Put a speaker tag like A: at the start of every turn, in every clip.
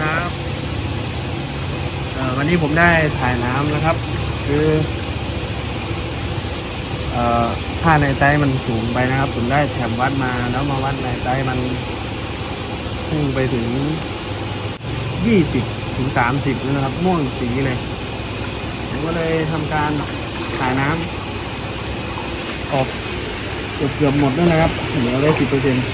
A: ครับวันนี้ผมได้ถ่ายน้ำนะครับ คือค่าในไตมันสูงไปนะครับ ผมได้แถมวัดมาแล้วมาวัดในไตมันพุ่งไปถึงยี่สิบถึงสามสิบนะครับ ม่วงสีเลยผมก็เลยทำการถ่ายน้ำออกเกือบเกือบหมดนั่นะครับเหลือได้สิบเปอร์เซ็นต์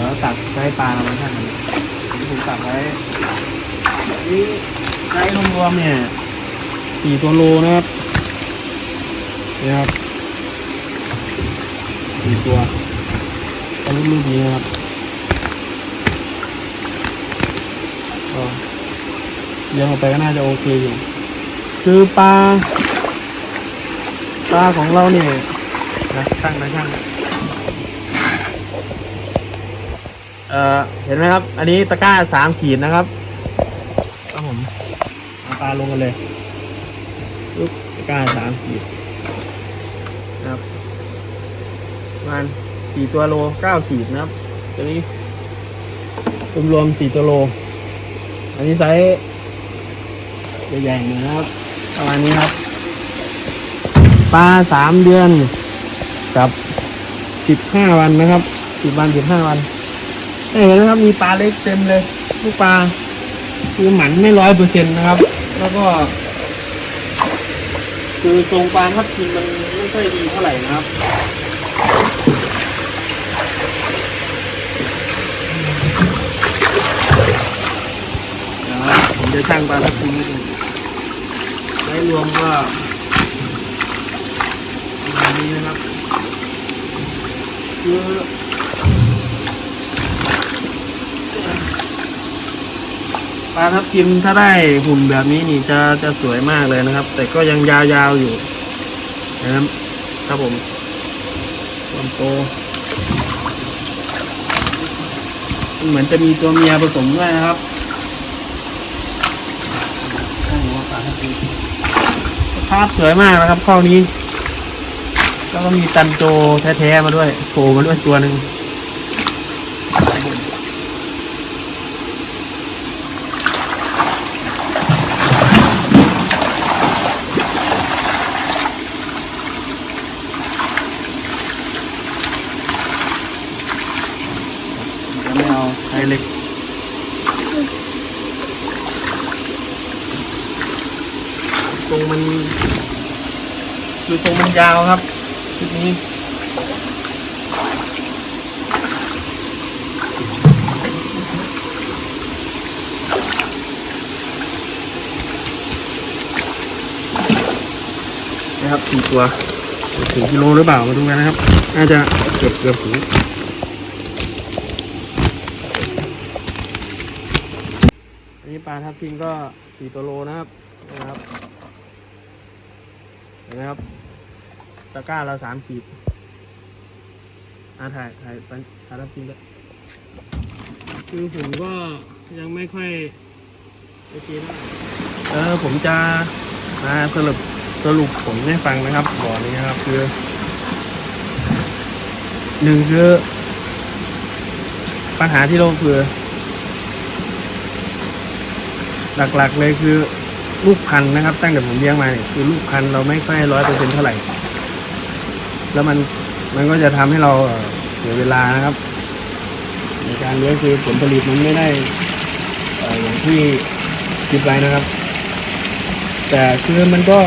A: ดี๋ยวตักไส้ปลามาท่านผมตักไว้นี่ไส้รวมๆเนี่ยสี่ตัวโลนะครับนี่ครับสี่ตัวเอาลูกๆนี้นะครับก็เลี้ยงออกไปก็น่าจะโอเคอยู่ คือปลาปลาของเราเนี่ยนะช่างนะช่าง เอ่อเห็นไหมครับ อันนี้ตะกร้าสามขีดนะครับครับผมเอาปลาลงกันเลยปุ๊บตะกร้าสามขีดนะครับประมาณสี่ตัวโลเก้าขีดนะครับตัวนี้รวมๆสี่ตัวโล อันนี้ไซส์ใหญ่ๆหน่อยนะครับประมาณนี้ครับปลาสามเดือนกับสิบห้าวันนะครับสิบวันสิบห้าวัน เห็นนะครับมีปลาเล็กเต็มเลยลูกปลาคือหมันไม่ร้อยเปอร์เซ็นต์นะครับ แล้วก็ คือตรงปลาทับทิมมันไม่ค่อยดีเท่าไหร่นะครับผมจะช่างปลาทับทิมให้ดูไว้รวมก็ประมาณนี้นะครับคือ ปลาทับทิมถ้าได้หุ่นแบบนี้นี่จะจะสวยมากเลยนะครับ แต่ก็ยังยาวๆอยู่นะครับครับผมความโตเหมือนจะมีตัวเมียผสมด้วยนะครับภาพสวยมากนะครับข้อนี้ แล้วก็มีตันโจแท้ๆมาด้วยโผล่มาด้วยตัวหนึ่ง เอาไซส์เล็กตรงมันคือตรงมันยาวครับชุดนี้นะครับสี่ตัวถึงกิโลหรือเปล่ามาดูกันนะครับ น่าจะเกือบเกือบถึง อั นนี้ปลาทับทิมก็สี่ตัวโลนะครับนะครับเห็นไหมครับตะกร้าเราสามขีดอาถ่ายถ่ายปลาปลาทับทิมด้วยคือผมก็ยังไม่ค่อยโอเคนะเออผมจะมาสรุปสรุปผลให้ฟังนะครับบ่อนี้นะครับคือหนึ่งคือปัญหาที่เราคือ หลักๆเลยคือลูกพันนะครับ ตั้งแต่ผมเลี้ยงมาเนี่ยคือลูกพันเราไม่ค่อยร้อยเปอร์เซ็นเท่าไหร่ แล้วมันมันก็จะทำให้เราเสียเวลานะครับ ในการเลี้ยงคือผลผลิตมันไม่ได้อย่างที่คิดไว้นะครับ แต่คือมันก็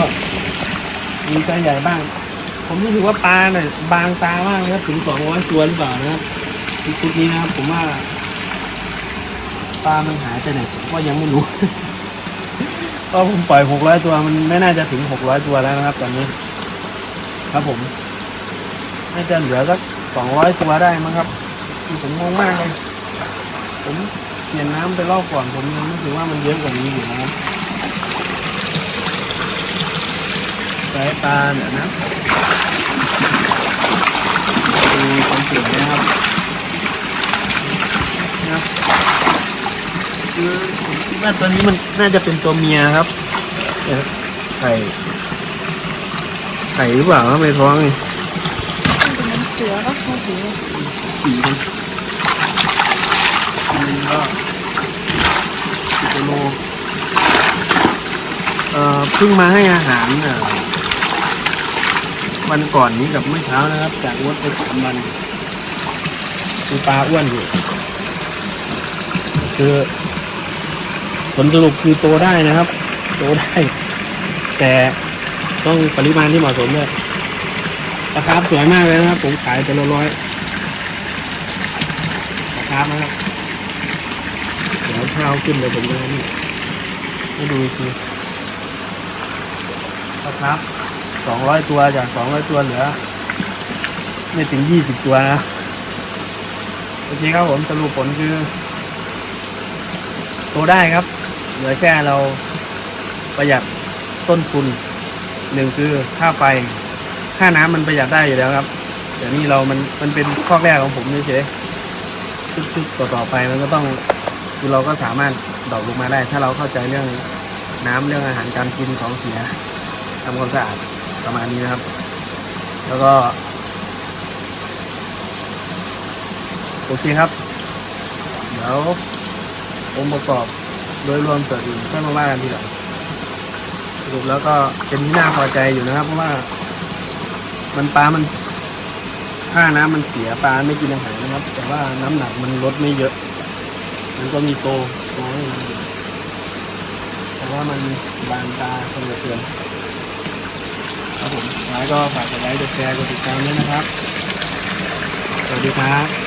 A: มีไซส์ใหญ่บ้าง ผมรู้สึกว่าปลาเนี่ยบางตามากเลยครับถึงสองร้อยตัวหรือเปล่านะครับชุดนี้นะครับผมว่า ปลามันหายไปไหนผมก็ยังไม่รู้ เพราะผมปล่อยหกร้อยตัวมันไม่น่าจะถึงหกร้อยตัวแล้วนะครับ ตอนนี้ ครับผมน่าจะเหลือสักสองร้อยตัวได้มั้งครับคือผมงงมากเลยผมเปลี่ยนน้ำไปรอบก่อนผมยังรู้สึกว่ามันเยอะกว่านี้อยู่นะครับสายปลาเนี่ยนะดูความสวยนะครับนะครับ คือผมคิด ว่าตัวนี้มันน่าจะเป็นตัวเมียครับไข่ไข่หรือเปล่าครับในท้องนี่
B: มันเสือก็เขาถือ
A: สีมันก็กิโลเอ่อเพิ่งมาให้อาหารเอ่อวันก่อนนี้กับเมื่อเช้านะครับ จากงดไปสามวันคือปลาอ้วนอยู่คือ ผลสรุปคือโตได้นะครับ โตได้ แต่ต้องปริมาณที่เหมาะสมด้วยราคาสวยมากเลยนะครับ ผมขายเป็นร้อยราคานะครับเดี๋ยวเช้าวขึ้นเลยผมจะให้ให้ดูอีกทีราคาสองร้อยตัวจากสองร้อยตัวเหลือ ไม่ถึงยี่สิบตัวนะโอเคครับผมสรุปผลคือโตได้ครับ ลือแค่เราประหยัดต้นทุนหนึ่งคือค่าไฟค่าน้ำมันประหยัดได้อยู่แล้วครับแต่นี่เรามันมันเป็นข้อแรกของผมเฉยๆชุดๆต่อไปมันก็ต้องคือเราก็สามารถดรอกลงมาได้ ถ้าเราเข้าใจเรื่องน้ำเรื่องอาหารการกินของเสียทำความสะอาดประมาณนี้นะครับ แล้วก็โอเคครับ เดี๋ยวองค์ประกอบ โดยรวมส่วนอื่นค่อยมาว่ากันทีหลังสรุปแล้วก็เป็นที่น่าพอใจอยู่นะครับ เพราะว่า มันปลา มันค่าน้ำมันเสียปลาไม่กินอาหารนะครับ แต่ว่าน้ำหนักมันลดไม่เยอะ มันก็มีโตโตให้มันอยแต่ว่ามันบางตาคนละเตือนครับผมท้ายก็ฝากกดไลค์กดแชร์กดติดตามด้วยนะครับ สวัสดีครับ